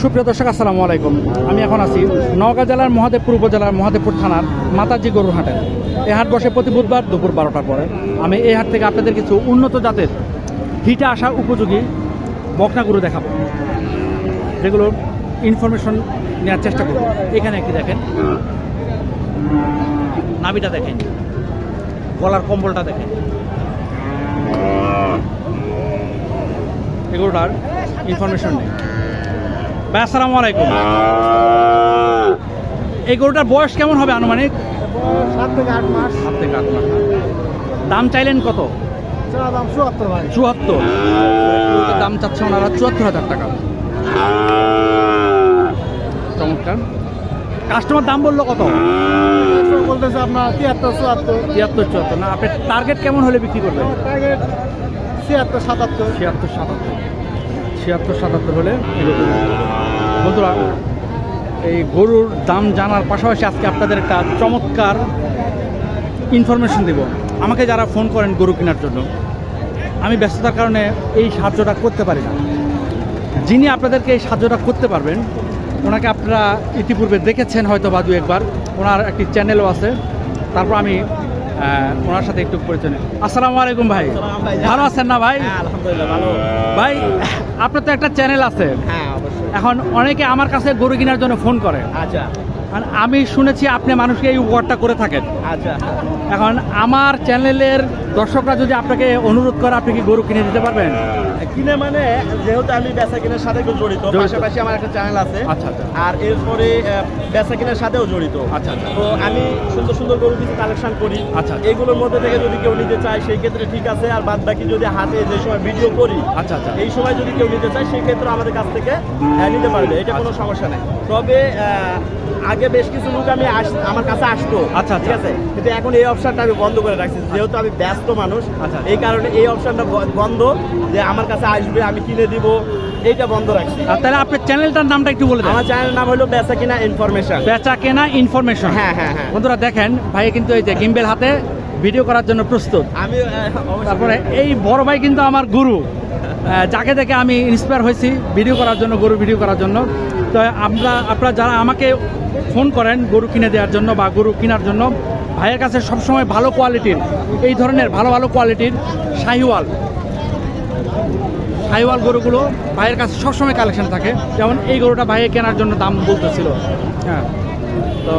সুপ্রিয় দর্শক, আসসালামু আলাইকুম। আমি এখন আছি নওগাঁ জেলার মহাদেবপুর উপজেলার মহাদেবপুর থানার মাতাজি গরুর হাটে। এই হাট বসে প্রতি বুধবার দুপুর বারোটার পরে। আমি এই হাট থেকে আপনাদের কিছু উন্নত জাতের হিটে আসা উপযোগী বকনা গরু দেখাবো। যেগুলোর ইনফরমেশন নেওয়ার চেষ্টা করব। এখানে একটি দেখেন। নাবিটা দেখেন। গলার কম্বলটা দেখেন। এগুলোটার ইনফরমেশন নেই। ভাই আসসালামু আলাইকুম। এই গরুটার বয়স কেমন হবে আনুমানিক? সাত থেকে আট মাস। সাত থেকে আট মাস দাম চাইলেন কত? চুয়াত্তর ভাই। চুয়াত্তর। দাম চাচ্ছে ওনারা চুয়াত্তর হাজার টাকা। চমৎকার। কাস্টমার দাম বলল কত? বলতেছে আপনার তিয়াত্তর চুয়াত্তর। তিয়াত্তর চুয়াত্তর। না আপনি টার্গেট কেমন হলে বিক্রি করবেন? টার্গেট ছিয়াত্তর সাতাত্তর। ছিয়াত্তর সাতাত্তর। ছিয়াত্তর, সাতাত্তর হলে। বন্ধুরা, এই গরুর দাম জানার পাশাপাশি আজকে আপনাদের একটা চমৎকার ইনফরমেশন দেব। আমাকে যারা ফোন করেন গরু কেনার জন্য, আমি ব্যস্ততার কারণে এই সাহায্যটা করতে পারি না। যিনি আপনাদেরকে এই সাহায্যটা করতে পারবেন, ওনাকে আপনারা ইতিপূর্বে দেখেছেন হয়তো বা দু একবার ওনার একটি চ্যানেলও আছে। তারপর আমি ওনার সাথে একটু পরিচয় নেই। আসসালামু আলাইকুম ভাই। ভালো আছেন না ভাই? হ্যাঁ আলহামদুলিল্লাহ ভালো। ভাই আপনার তো একটা চ্যানেল আছে। হ্যাঁ অবশ্যই। এখন অনেকে আমার কাছে গরু কেনার জন্য ফোন করে। আচ্ছা। আমি শুনেছি আপনি মানুষকে এই উপকারটা করে থাকেন। আচ্ছা। এখন আমার চ্যানেলের দর্শকরা যদি আপনাকে অনুরোধ করে আপনি কি গরু কিনে দিতে পারবেন? কিনে মানে যেহেতু আমি বেচা কিনার সাথে জড়িত। পাশাপাশি আমার একটা চ্যানেল আছে। আচ্ছা আচ্ছা। আর এরপরে বেচা কিনার সাথেও জড়িত। আচ্ছা আচ্ছা। তো আমি সুন্দর সুন্দর গরু কিছু কালেকশন করি। আচ্ছা। এইগুলোর মধ্যে থেকে যদি কেউ নিতে চায় সেই ক্ষেত্রে ঠিক আছে। আর বাদ বাকি যদি হাতে যে সময় ভিডিও করি আচ্ছা আচ্ছা। এই সময় যদি কেউ নিতে চায় সেই ক্ষেত্রে আমাদের কাছ থেকে নিতে পারবে। এটা কোনো সমস্যা নেই। তবে আগে বেশ কিছু লোক আমি আমার কাছে আসতো আচ্ছা, ঠিক আচ্ছা। আছে? কিন্তু এখন এই অপশনটা আমি বন্ধ করে রাখছি যেহেতু আমি ব্যস্ত মানুষ আচ্ছা। এই কারণে এই অপশনটা বন্ধ যে আমার কাছে আসবে আমি কিনে দিব এইটা বন্ধ রাখছি। তাহলে আপনার চ্যানেলটার নামটা একটু বলে দেন। আমার চ্যানেলের নাম হলো বেচা কিনা ইনফরমেশন। বেচা কেনা ইনফরমেশন। হ্যাঁ হ্যাঁ হ্যাঁ। বন্ধুরা দেখেন ভাই কিন্তু এই যে গিম্বেল হাতে ভিডিও করার জন্য প্রস্তুত। আমি তারপরে এই বড় ভাই কিন্তু আমার গুরু। যাকে দেখে আমি ইন্সপায়ার হয়েছি ভিডিও করার জন্য গরু ভিডিও করার জন্য। তো আমরা, আপনারা যারা আমাকে ফোন করেন গরু কিনে দেওয়ার জন্য বা গরু কেনার জন্য, ভাইয়ের কাছে সবসময় ভালো কোয়ালিটির এই ধরনের ভালো ভালো কোয়ালিটির শাহিওয়াল শাহিওয়াল গরুগুলো ভাইয়ের কাছে সবসময় কালেকশন থাকে। যেমন এই গরুটা ভাইয়ে কেনার জন্য দাম বলতেছিল। হ্যাঁ। তো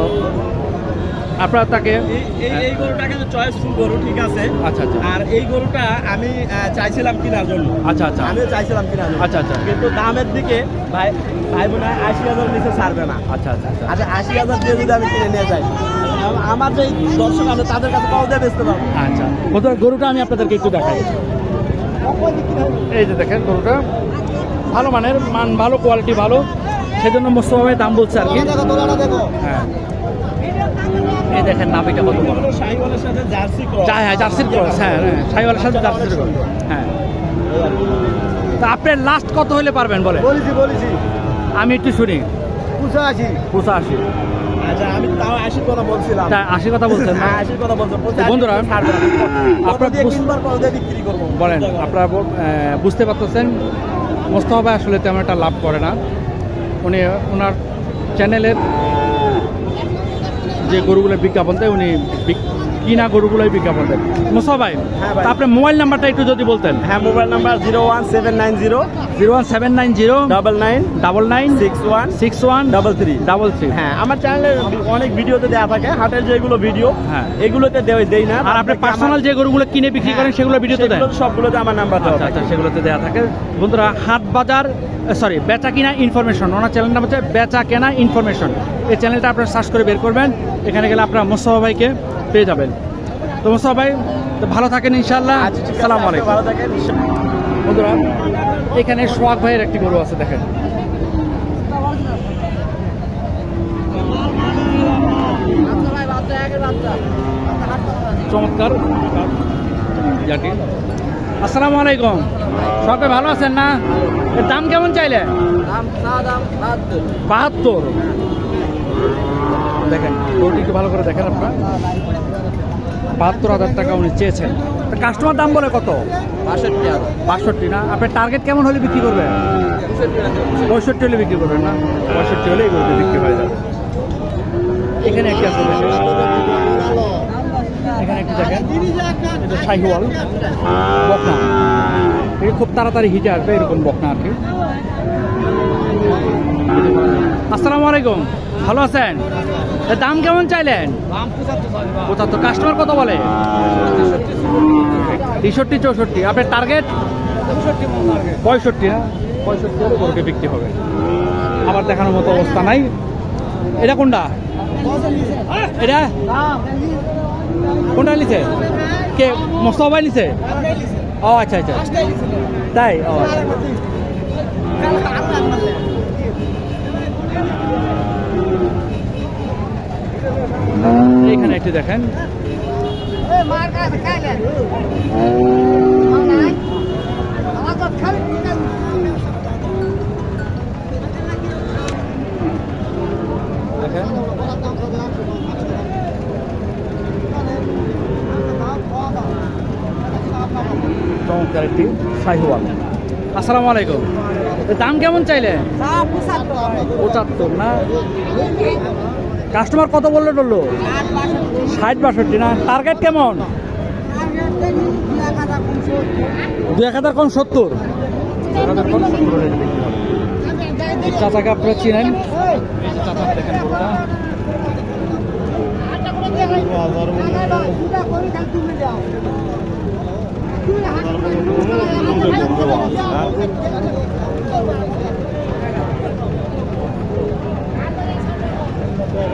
আপনারা তাকে এই- গরুটা কিন্তু চয়েসফুল গরু ঠিক আছে? আচ্ছা আচ্ছা। আর এই গরুটা আমি চাইছিলাম কেনার জন্য। আচ্ছা আচ্ছা। আমিও চাইছিলাম কেনার জন্য। আচ্ছা আচ্ছা। কিন্তু দামের দিকে ভাই ভাই বোন আশি হাজার নিচে ছাড়বে না। আচ্ছা আচ্ছা আচ্ছা। আচ্ছা আশি হাজার দিয়ে যদি আমি কিনে নিয়ে যাই আম- আমার যে দর্শক আছে তাদের কাছে কল দিয়ে বেচতে পারব। আচ্ছা। বন্ধুরা গরুটা আমি আপনাদেরকে একটু দেখাই। এই যে দেখেন গরুটা। ভালো মানের মান ভালো কোয়ালিটি ভালো। সেজন্য মোস্তফাভাবে দাম বলছে আর কি। হ্যাঁ। এই দেখেন নাবিটা কত বড়। শাহিওয়ালের সাথে জার্সি ক্রস যা হ্যাঁ জার্সির ক্রস হ্যাঁ হ্যাঁ সাইওয়ালের সাথে জার্সির ক্রস হ্যাঁ। তা আপনি লাস্ট কত হলে পারবেন বলে বলেছি বলেছি। আমি একটু শুনি। পুষা আছি পঁচাশি। আচ্ছা আমি তাও আশি কথা বলছিলাম। আশি কথা বলছেন হ্যাঁ বন্ধুরা, আপনার আপনার বলেন আপনারা বুঝতে পারতেছেন? মোস্তফা ভাই আসলে তেমন একটা লাভ করে না। উনি ওনার চ্যানেলের যে গরুগুলো বিজ্ঞাপন দেয় উনি কিনা গরুগুলোই বিজ্ঞাপন দেয় মোস্তফা ভাই হ্যাঁ আপনার মোবাইল নাম্বারটা একটু যদি বলতেন। হ্যাঁ mobile number zero one seven nine zero. Zero one seven nine zero double nine double nine six one six one double three double three হ্যাঁ আমার চ্যানেলে অনেক ভিডিওতে দেওয়া থাকে হাটের যেগুলো ভিডিও হ্যাঁ। এগুলোতে দেই না। আর আপনি পার্সোনাল যে গরুগুলো কিনে বিক্রি করেন সেগুলো ভিডিওতে দেন? সেগুলো সবগুলোতে আমার নাম্বার দেওয়া আচ্ছা আচ্ছা সেগুলোতে দেওয়া থাকে। বন্ধুরা হাট বাজার সরি বেচা কিনা ইনফরমেশন ওনার চ্যানেল নাম হচ্ছে বেচা কেনা ইনফরমেশন এই চ্যানেলটা আপনারা সার্চ করে বের করবেন। এখানে গেলে আপনারা মোস্তফা ভাইকে পেয়ে যাবেন। তো তো ভালো থাকেন ইনশাল্লাহ আচ্ছা আছে, সালাম আলাইকুম। ভালো থাকেন বন্ধুরা এখানে সোহাগ ভাইয়ের একটি গরু আছে দেখেন। চমৎকার। আসসালামু আলাইকুম। সবাই ভালো আছেন না? এর দাম কেমন চাইলে? বাহাত্তর। দেখেন গরুটি একটু ভালো করে দেখেন আপনার। বাহাত্তর হাজার টাকা উনি চেয়েছেন। কাস্টমার দাম বলে কত? বাষট্টি বাষট্টি না? আপনার টার্গেট কেমন হলে বিক্রি করবেন? পঁয়ষট্টি হলে বিক্রি করবেন। না? পঁয়ষট্টি হলে এগুলো বিক্রি হয়ে যাবে। এখানে একটি আছে দেখেন। এখানে একটি দেখেন। এটা শাহিওয়াল। বকনা। এটা খুব তাড়াতাড়ি হিটে আসবে এরকম বকনা আর কি। আসসালামু আলাইকুম। ভালো আছেন? দাম কেমন চাইলেন? পঁচাত্তর। কাস্টমার কত বলে? তেষট্টি, চৌষট্টি। আপনার টার্গেট পঁয়ষট্টি পঁয়ষট্টি বিক্রি হবে। আবার দেখানোর মতো অবস্থা নাই। এটা কোনটা? এটা? কোনটা নিছে? কে, মোস্তফাই নিছে? ও আচ্ছা আচ্ছা। তাই? ও একটু দেখেন। চমৎকার একটি শাহিওয়াল আসসালামু আলাইকুম। দাম কেমন চাইলে পঁচাত্তর না? কাস্টমার কত বলল টললো? ষাট বাষট্টি না? টার্গেট কেমন? দু এক হাজার কম সত্তর? চাচাকে আপনারা চিনেন? চাচা দেখেন গরুটা।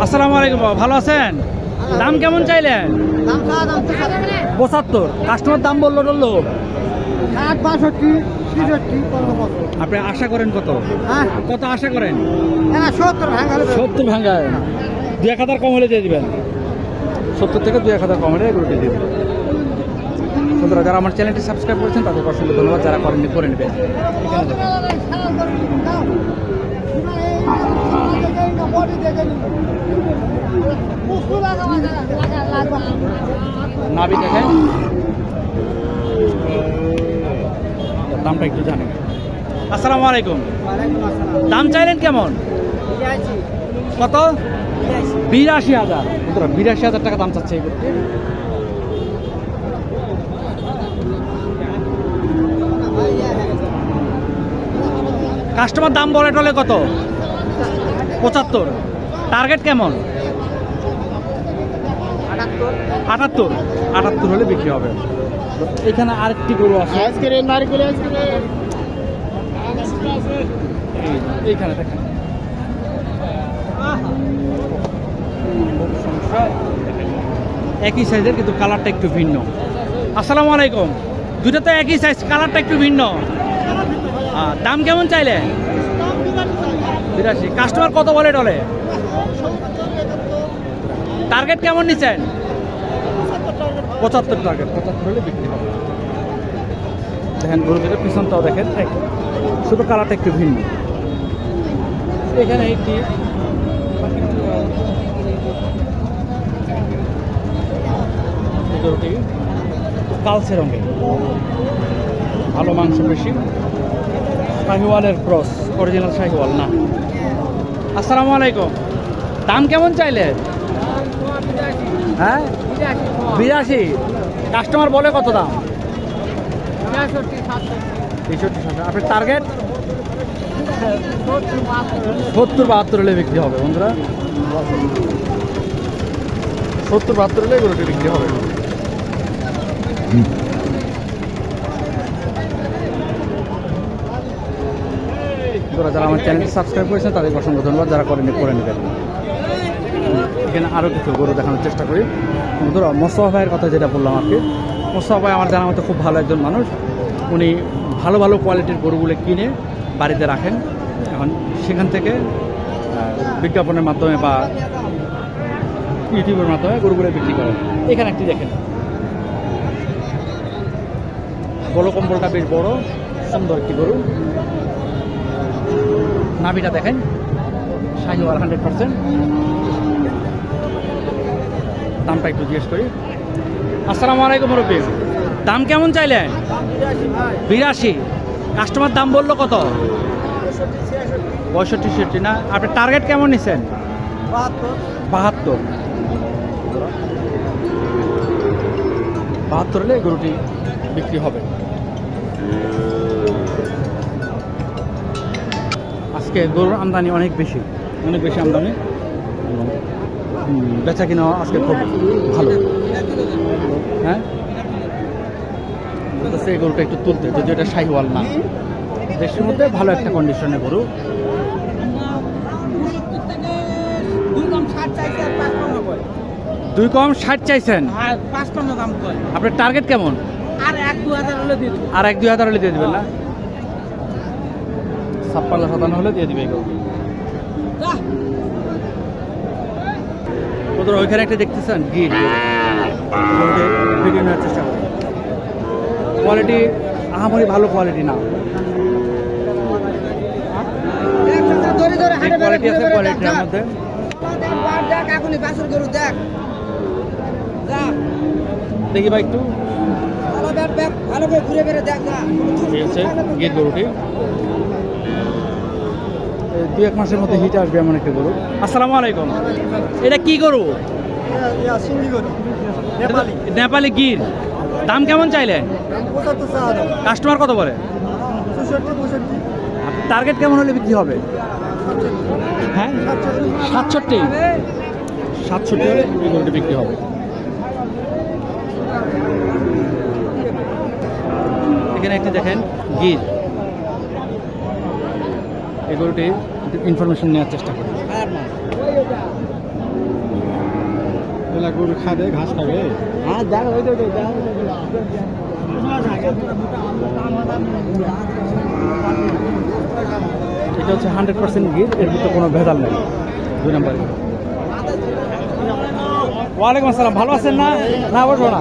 আসসালামু আলাইকুম বাবা ভালো আছেন? দাম কেমন চাইলেন? পঁচাত্তর। কাস্টমার দাম বলল টললো আপনি আশা করেন কত? হ্যাঁ। কত আশা করেন? সত্তর ভাঙা সত্তর ভাঙ্গায় দুই এক হাজার কম হলে দিয়ে দিবেন। সত্তর থেকে দুই এক হাজার কম হলে এগুলো দিয়ে দিবেন। বন্ধুরা যারা আমার চ্যানেলটি সাবস্ক্রাইব করেছেন তাদের অসংখ্য ধন্যবাদ। যারা করেননি করে নেবেন। নাবি দেখেন দামটা একটু জানেন। আসসালামু আলাইকুম। দাম চাইলেন কেমন? কত? বিরাশি হাজার। বিরাশি হাজার টাকা দাম চাচ্ছে এই কাস্টমার দাম বলে টলে কত? পঁচাত্তর। টার্গেট কেমন? আটাত্তর। আটাত্তর হলে বিক্রি হবে। এখানে আরেকটি গরু আছে। এইখানে দেখেন। একই সাইজের কিন্তু কালারটা একটু ভিন্ন। আসসালামু আলাইকুম। দুটো তো একই সাইজ কালারটা একটু ভিন্ন। দাম কেমন চাইলে? বিরাশি। কাস্টমার কত বলে ডলে টার্গেট কেমন নিচ্ছেন? পঁচাত্তর টার্গেট পঁচাত্তর হলে বিক্রি হবে। দেখেন গরু দুটো পিছনটাও দেখেন। শুধু কালারটা একটু ভিন্ন। এখানে একটি গরুটি কালচে রঙের। ভালো মাংস বেশি। শাহিওয়ালের ক্রস অরিজিনাল শাহিওয়াল, না। আসসালামু আলাইকুম। দাম কেমন চাইলে হ্যাঁ? বিরাশি। কাস্টমার বলে কত দাম? তেষট্টি ষাট আপনার টার্গেট সত্তর, বাহাত্তর হলে বিক্রি হবে, বন্ধুরা। সত্তর, বাহাত্তর হলে গরুটি বিক্রি হবে। যারা আমার চ্যানেলটি সাবস্ক্রাইব করেছেন, তাদেরকে অসংখ্য ধন্যবাদ। যারা করেনি করে নেবেন। এখানে আরও কিছু গরু দেখানোর চেষ্টা করি। বন্ধুরা, মোস্তফা ভাইয়ের কথা যেটা বললাম আর কি। মোস্তফা ভাই আমার জানা মতো খুব ভালো একজন মানুষ। উনি ভালো ভালো কোয়ালিটির গরুগুলো কিনে বাড়িতে রাখেন। এখন সেখান থেকে বিজ্ঞাপনের মাধ্যমে বা ইউটিউবের মাধ্যমে গরুগুলো বিক্রি করেন। এখানে একটি দেখেন। বড় কম্বলটা বেশ বড়, সুন্দর একটি গরু। নাভিটা দেখেন। Sahiwal hundred percent. দামটা একটু জিজ্ঞেস করি। আসসালামু আলাইকুম রবি দাম কেমন চাইলেন? বিরাশি। কাস্টমার দাম বলল কত? পঁয়ষট্টি ছেষট্টি না? আপনি টার্গেট কেমন নিছেন? বাহাত্তর। বাহাত্তর হলে গরুটি বিক্রি হবে। আজকে গরুর আমদানি অনেক বেশি। অনেক বেশি আমদানি। বেচা কিনা আজকে খুব ভালো। হ্যাঁ? বলতেছে এই গরুটা একটু তুলতে যদি এটা শাহিওয়াল না। দেশের মধ্যে ভালো একটা কন্ডিশনে গরু। দুই কম ষাট চাইছেন কয়। আপনার টার্গেট কেমন? আর এক দু হাজার হলে দিয়ে দেবো। আর এক দুই হাজার হলে দিয়ে দেবেন না? ছাপ্পান্ন সাতান্ন হলে দিয়ে দিবে এগুলো ওদের ওইখানে একটা দেখতেছেন গিট ভিডিও নেওয়ার চেষ্টা করি। কোয়ালিটি আহামরি ভালো কোয়ালিটি না। কোয়ালিটি আছে কোয়ালিটির মধ্যে দেখ ভাই একটু। ভালো করে ঘুরে বেড়ে দেখ এই গরুটি। দু এক মাসের মধ্যে হিট আসবে এমন একটা গরু। আসসালামু আলাইকুম। এটা কি গরু? নেপালি। গির। দাম কেমন চাইলেন? কাস্টমার কত বলে? টার্গেট কেমন হলে বিক্রি হবে? হ্যাঁ? সাতষট্টি। সাতষট্টি হলে এই গরুটি বিক্রি হবে। এখানে একটি দেখেন গির। এই গরুটি ইনফরমেশন নেওয়ার চেষ্টা করি। এলা গরু খাবে ঘাস খাবে? হ্যাঁ দেখ ওই এটা হচ্ছে হান্ড্রেড পার্সেন্ট গির এর ভিতরে কোনো ভেজাল নেই। দুই নম্বরে। ওয়ালাইকুম আসসালাম ভালো আছেন না? না বসো না।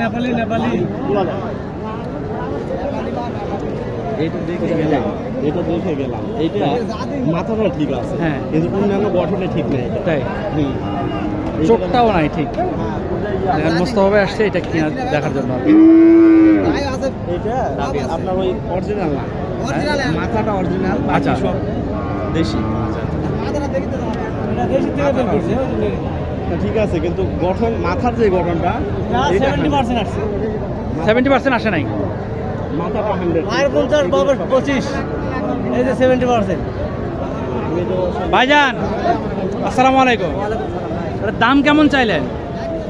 নেপালি নেপালি। এটা দেখে গেলাম এটা দেখে গেলাম। এইটা মাথাটা ঠিক আছে হ্যাঁ। কিন্তু অন্যান্য গঠনে ঠিক নেই তাই? চোখটাও নাই ঠিক। দেখেন আসছে এটা কিনা দেখার জন্য। এটা আপনার ওই অরিজিনাল না? মাথাটা অরিজিনাল আচ্ছা। সব দেশি? ঠিক আছে কিন্তু গঠন মাথার যে গঠনটা সেভেন্টি পার্সেন্ট আসছে। সেভেন্টি পার্সেন্ট আসে নাই। মাথাটা পঞ্চাশ বাবর পঁচিশ। এই যে সেভেন্টি পার্সেন্ট ভাইজান আসসালামু আলাইকুম। দাম কেমন চাইলেন?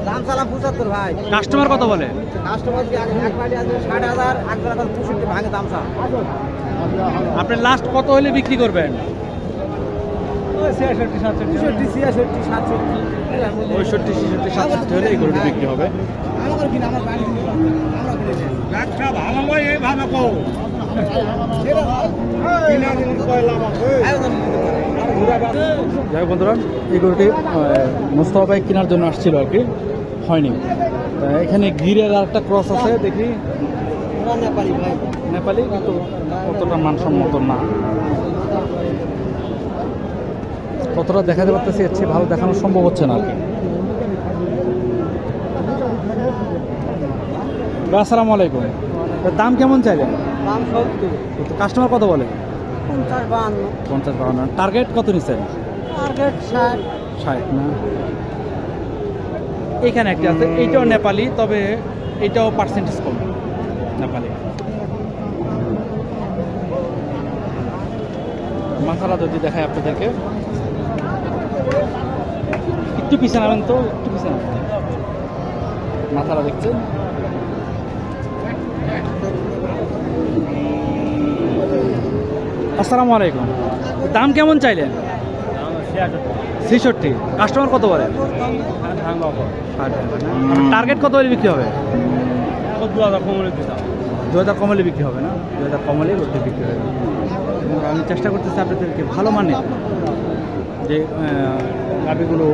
দাম পঁচাত্তর ভাই। কাস্টমার কত বলে? কাস্টমার এক পার্টি আছে ষাট হাজার এক বেলা পঁয়ষট্টি ভাঙে দাম আপনি লাস্ট কত হলে বিক্রি করবেন? সাতষট্টি হলে এই হবে যাই বন্ধুরা, এই গরুটি মোস্তফা ভাই কেনার জন্য আসছিল আর কি, হয়নি। এখানে গিরের আর একটা ক্রস আছে, দেখি। নেপালি নেপালি? কিন্তু অতটা মানসম্মত না। কতটা দেখাতে পারতেছি এর চেয়ে ভালো দেখানো সম্ভব হচ্ছে না আর কি। আসসালামু আলাইকুম। দাম কেমন চাইলেন? দাম সত্তর। কাস্টমার কত বলে? পঞ্চাশ বাহান্ন। পঞ্চাশ বাহান্ন। টার্গেট কত নিচ্ছেন টার্গেট ষাট। ষাট না? এখানে একটা আছে এইটাও নেপালি তবে এটাও পার্সেন্টেজ কম নেপালি। মাথাটা যদি দেখায় আপনাদেরকে। একটু পিছনে নামেন তো, একটু পিছনে। মাথাটা দেখছেন? আসসালামু আলাইকুম। দাম কেমন চাইলেন? ছেষট্টি। কাস্টমার কত বলে? টার্গেট কত হলে বিক্রি হবে? দু হাজার কম হলে বিক্রি হবে না? দু হাজার কম হলে বিক্রি হবে। আমি চেষ্টা করতেছি আপনাদেরকে ভালো মানের যে গাভিগুলো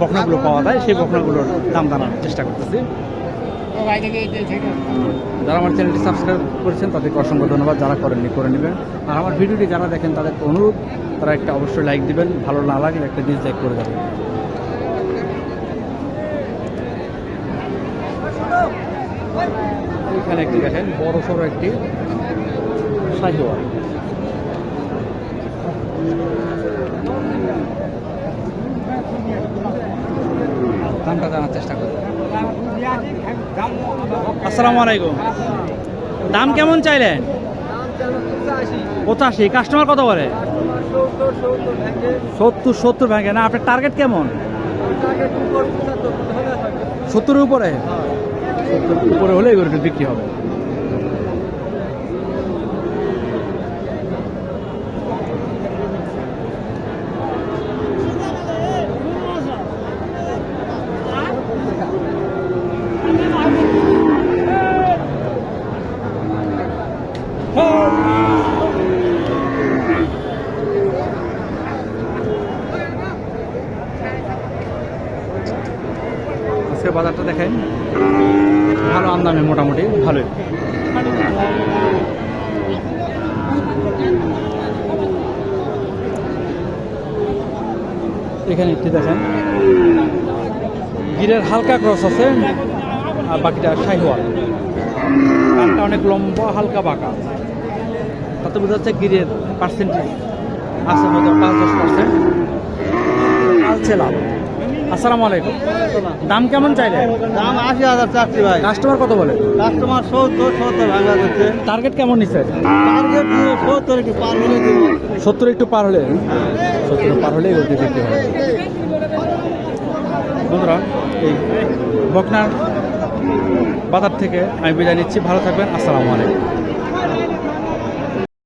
বকনাগুলো পাওয়া যায়, সেই বকনাগুলোর দাম দাঁড়ানোর চেষ্টা করতেছি। যারা আমার চ্যানেলটি সাবস্ক্রাইব করেছেন, তাদেরকে অসংখ্য ধন্যবাদ, যারা করেননি, করে নেবেন। আর আমার ভিডিওটি যারা দেখেন, তাদেরকে অনুরোধ, তারা একটা অবশ্যই লাইক দিবেন, ভালো না লাগলে একটা ডিসলাইক করে দেবেন এখানে একটি দেখেন, বড় সড়ো একটি সাহিওয়াল দামটা জানার চেষ্টা করি আসসালামু আলাইকুম। দাম কেমন চাইলেন? পঁচাশি। কাস্টমার কত বলে সত্তর সত্তর ভাঙে না, আপনার টার্গেট কেমন? সত্তরের উপরে? সত্তর উপরে হলে এগুলো বিক্রি হবে। আজকে বাজারটা দেখেন। ভালো আমদানি মোটামুটি, ভালোই। এখানে একটি দেখেন। গিরের হালকা ক্রস আছে, আর বাকিটা শাহিওয়াল। অনেক লম্বা, হালকা বাঁকা। তাতে বোঝা যাচ্ছে গিরের পার্সেন্টেজ আছে হয়তো পাঁচ দশ পার্সেন্ট লাভ। আসসালামু আলাইকুম। দাম কেমন চাইলে? দাম আশি হাজার চারটি ভাই। কাস্টমার কত বলে? কাস্টমার সত্তর সত্তর ভাঙা টার্গেট কেমন নিচ্ছে? টার্গেট সত্তর একটু পার হলে সত্তর একটু পার হলে? সত্তর পার হলে এগুলো বিক্রি হবে বন্ধুরা এই বকনার বাজার থেকে আমি বিদায় নিচ্ছি। ভালো থাকবেন। আসসালামু আলাইকুম।